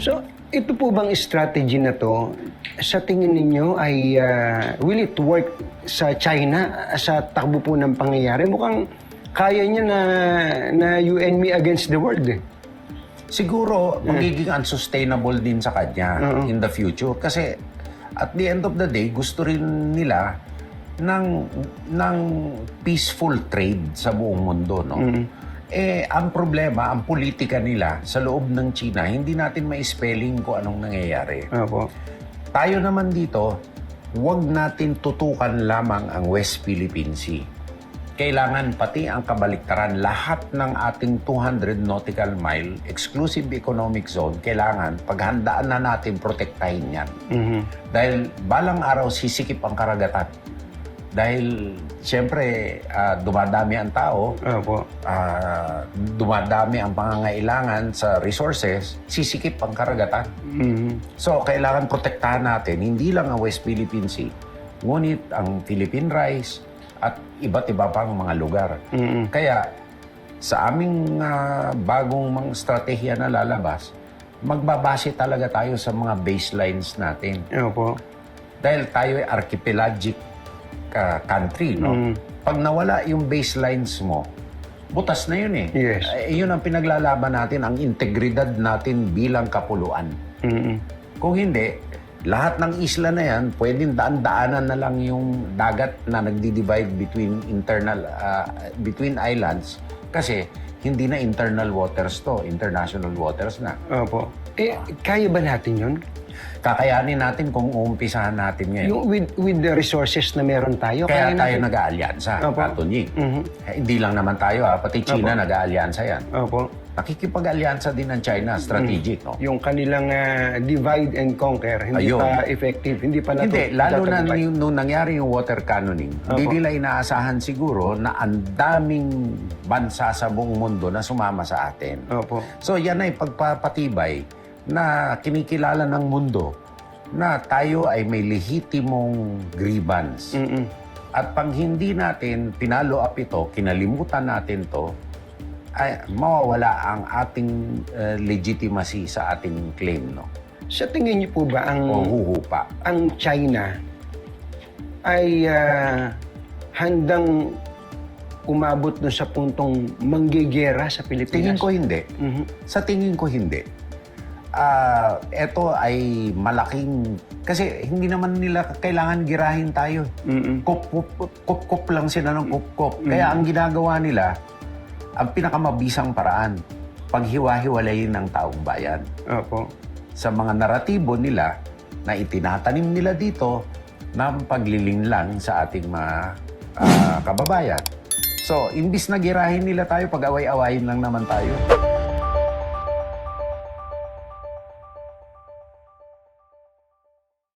So, ito po bang strategy na to, sa tingin ninyo ay ah, will it work sa China sa takbo po ng pangyayari? Mukhang kaya niya na, na you and me against the world. eh. Siguro, magiging unsustainable din sa kanya in the future. Kasi at the end of the day, gusto rin nila ng, ng peaceful trade sa buong mundo. No? Eh, ang problema, ang politika nila sa loob ng China, hindi natin ma-spelling kung anong nangyayari. Opo. Tayo naman dito, huwag natin tutukan lamang ang West Philippine Sea. Kailangan pati ang kabaliktaran, lahat ng ating 200 nautical mile exclusive economic zone, kailangan paghandaan na natin protektahin yan. Mhm. Dahil balang araw sisikip ang karagatan. Dahil siyempre ah, dumadami ang tao, Opo. ah, dumadami ang pangangailangan sa resources, sisikip ang karagatan. Mhm. So, kailangan protektahan natin hindi lang ang West Philippine Sea, ngunit ang Philippine Rice at iba't iba pang mga lugar. Mhm. Kaya, sa aming ah, bagong mga strategiya na lalabas, magbabase talaga tayo sa mga baselines natin. Opo. Dahil tayo ay archipelagic ah, country, no? Mm. Pag nawala yung baselines mo, butas na yun eh. Yes. Eh, yun ang pinaglalaban natin, ang integridad natin bilang kapuluan. Mhm. Kung hindi, lahat ng isla na yan, pwedeng daan-daanan na lang yung dagat na nagdi-divide between internal, ah, between islands kasi hindi na internal waters to, international waters na. Opo. Eh, kaya ba natin yun? Kakayanin natin kung uumpisahan natin ngayon. Yung with, with the resources na meron tayo, Kaya kaya tayo natin? nag-aalyansa, Opo. Atunying. Mhm. Eh, hindi lang naman tayo, ha? pati China nag-aalyansa yan. Opo. Nakikipag-alyansa din ng China, strategic. No? Yung kanilang ah, divide and conquer, hindi Ayun. pa effective, hindi pa natu- Hindi, lalo na natutupad. yung, nung nangyari yung water cannoning, hindi nila inaasahan siguro na ang daming bansa sa buong mundo na sumama sa atin. Opo. So yan ay pagpapatibay na kinikilala ng mundo na tayo ay may lehitimong grievance. Mm-mm. At pag hindi natin pinalo up ito, kinalimutan natin to, ay mawawala ang ating uh, legitimacy sa ating claim, no? Sa tingin niyo po ba ang O huhupa. ang China ay ah, handang umabot dun sa puntong manggigera sa Pilipinas? Tingin ko hindi. Mhm. Sa tingin ko hindi. Ah, ito ay malaking kasi hindi naman nila kailangan girahin tayo. Mm-mm. Kup kup, kup, kup lang sila ng kup kup. Kaya ang ginagawa nila ang pinakamabisang paraan paghiwa-hiwalayin ng taong bayan Opo. sa mga naratibo nila na itinatanim nila dito ng paglilinlang sa ating mga ah, kababayan. So, imbis na girahin nila tayo, pag-away-awayin lang naman tayo.